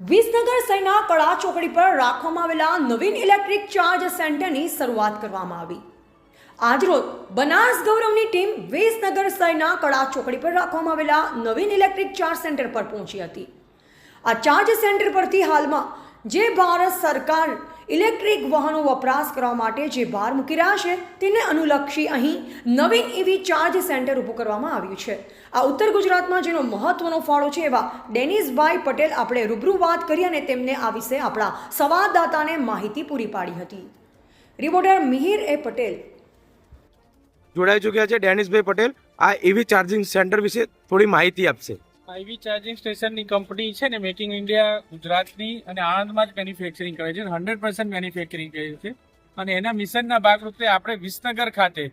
વિસનગર સૈના કળા ચોકડી પર રાખવામાં આવેલા નવીન ઇલેક્ટ્રિક ચાર્જ સેન્ટરની શરૂઆત કરવામાં આવી. આજરોજ બનાસ ગૌરવની ટીમ વિસનગર સૈના કળા ચોકડી પર રાખવામાં આવેલા નવીન ઇલેક્ટ્રિક ચાર્જ સેન્ટર પર પહોંચી હતી. આ ચાર્જ સેન્ટર પરથી હાલમાં જે ભારત સરકાર ઇલેક્ટ્રિક વાહનો વપરાશ કરવા માટે જે ભાર મૂકી રહ્યા છે, તેને અનુલક્ષી અહીં નવીન ઇવી ચાર્જ સેન્ટર ઊભું કરવામાં આવ્યું છે. આ ઉત્તર ગુજરાતમાં જેનો મહત્વનો ફાળો છે એવા ડેનિસભાઈ પટેલ આપણે રૂબરૂ વાત કરી અને તેમને આ વિશે આપણા સંવાદદાતાને માહિતી પૂરી પાડી હતી. Reporter Mihir A Patel. જોડાઈ ચૂક્યા છે ડેનિસભાઈ પટેલ. આ એવી ચાર્જિંગ સેન્ટર વિશે થોડી માહિતી આપશે. આઈવી ચાર્જિંગ સ્ટેશનની કંપની છે ને મેક ઇન ઇન્ડિયા ગુજરાતની, અને આણંદમાં જ મેન્યુફેક્ચરિંગ કરે છે હંડ્રેડ પર્સન્ટ મેન્યુફેક્ચરિંગ કરે છે. અને એના મિશનના ભાગરૂપે આપણે વિસનગર ખાતે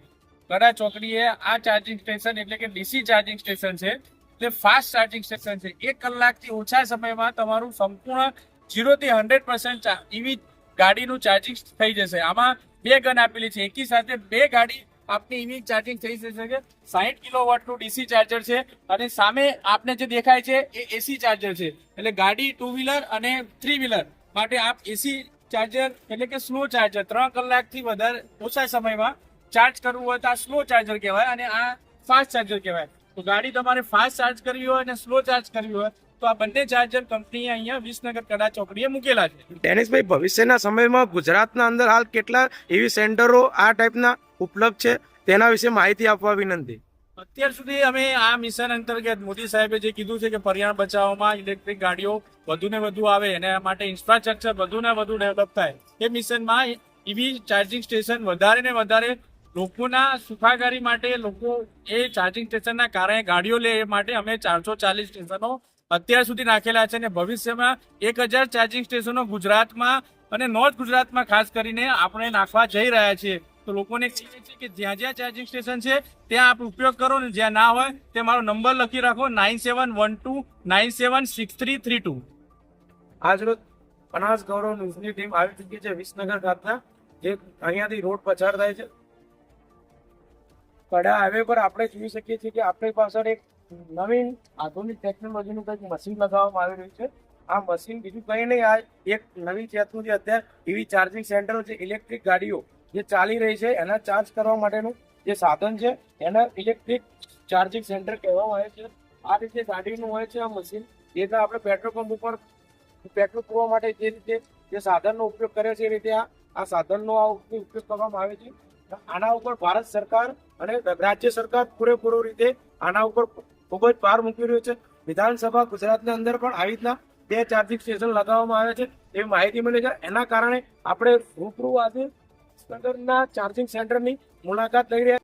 કડા ચોકડીએ આ ચાર્જિંગ સ્ટેશન એટલે કે ડીસી ચાર્જિંગ સ્ટેશન છે તે ફાસ્ટ ચાર્જિંગ સ્ટેશન છે. એક કલાકથી ઓછા સમયમાં તમારું સંપૂર્ણ ઝીરોથી હંડ્રેડ પર્સન્ટ ઈવી ગાડીનું ચાર્જિંગ થઈ જશે. આમાં બે ગન આપેલી છે. એકી સાથે બે ગાડી આપની ઈવી ચાર્જિંગ થઈ જશે કે સાહીઠ કિલો વોટનું ડીસી ચાર્જર છે અને સામે આપને જે દેખાય છે એ એસી ચાર્જર છે. એટલે ગાડી ટુ વ્હીલર અને થ્રી વ્હીલર માટે આપ એસી ચાર્જર એટલે કે સ્લો ચાર્જર ત્રણ કલાકથી વધારે ઓછા સમયમાં ચાર્જ કરવું હોય તો આ સ્લો ચાર્જર કહેવાય અને આ ફાસ્ટ ચાર્જર કહેવાય. તો ગાડી તમારે ફાસ્ટ ચાર્જ કરવી હોય અને સ્લો ચાર્જ કરવી હોય તો આ બંને ચાર્જર કંપનીએ અહીંયા વિસનગર કડા ચોકડીએ મૂકેલા છે. ડેનિસભાઈ ભવિષ્યના સમયમાં ગુજરાતના અંદર હાલ કેટલા એવી સેન્ટરો આ ટાઈપના ઉપલબ્ધ છે, તેના વિશે માહિતી આપવા વિનંતી. અત્યાર સુધી અમે આ મિશન અંતર્ગત મોદી સાહેબે જે કીધું છે કે પર્યાવરણ બચાવવામાં ઇલેક્ટ્રિક ગાડીઓ વધુ ને વધુ આવે, એના માટે ઇન્ફ્રાસ્ટ્રક્ચર વધુ ને વધુ ડેવલપ થાય, એ મિશનમાં ઈવી ચાર્જિંગ સ્ટેશન વધારે ને વધારે લોકોના સુખાકારી માટે લોકો એ ચાર્જિંગ સ્ટેશનના કારણે ગાડીઓ લે, એ માટે અમે ચારસો ચાલીસ સ્ટેશનો અત્યાર સુધી નાખેલા છે અને ભવિષ્યમાં એક હજાર ચાર્જિંગ સ્ટેશનો ગુજરાતમાં અને નોર્થ ગુજરાતમાં ખાસ કરીને આપણે નાખવા જઈ રહ્યા છીએ. તો લોકોને કે જ્યાં જ્યાં ચાર્જિંગ સ્ટેશન છે, ત્યાં આપ ઉપયોગ કરો ને જ્યાં ના હોય તે મારો નંબર લખી રાખો nine seven one two nine seven six three three two આજરોજ બનાસ ગૌરવ ન્યૂઝની ટીમ આવી ચૂકી છે વિસનગર ખાતના જે અહીંયાથી રોડ પસાર થાય છે. કડા હાઈવે પર આપણે જોઈ શકીએ છીએ કે આપણી પાછળ એક નવીન આધુનિક ટેકનોલોજીનું કંઈક મશીન લગાવવામાં આવી રહ્યું છે. આ મશીન બીજું કંઈ નહીં, આ એક નવી જાતનું જે અત્યારે એવી ચાર્જિંગ સેન્ટરો છે ઇલેક્ટ્રિક ગાડીઓ જે ચાલી રહી છે, એના ચાર્જ કરવા માટેનું જે સાધન છે, એના ઇલેક્ટ્રિક ચાર્જિંગ સેન્ટર કહેવામાં આવે છે. આ રીતે ગાડીનું હોય છે આ મશીન એ રીતે આપણે પેટ્રોલ પંપ ઉપર પેટ્રોલ પૂરવા માટે જે રીતે જે સાધનનો ઉપયોગ કરે છે, એ રીતે આ આ સાધનનો આ ઉપયોગ કરવામાં આવે છે. આના ઉપર ભારત સરકાર અને રાજ્ય સરકાર પૂરેપૂરો રીતે આના ઉપર ખૂબ જ ભાર મૂકી રહ્યો છે. વિધાનસભા ગુજરાતની અંદર પણ આવી રીતના બે ચાર્જિંગ સ્ટેશન લગાવવામાં આવે છે. એવી માહિતી મળી છે. એના કારણે આપણે રૂબરૂ આજે વિસનગરના ચાર્જિંગ સેન્ટરની મુલાકાત લઈ રહ્યા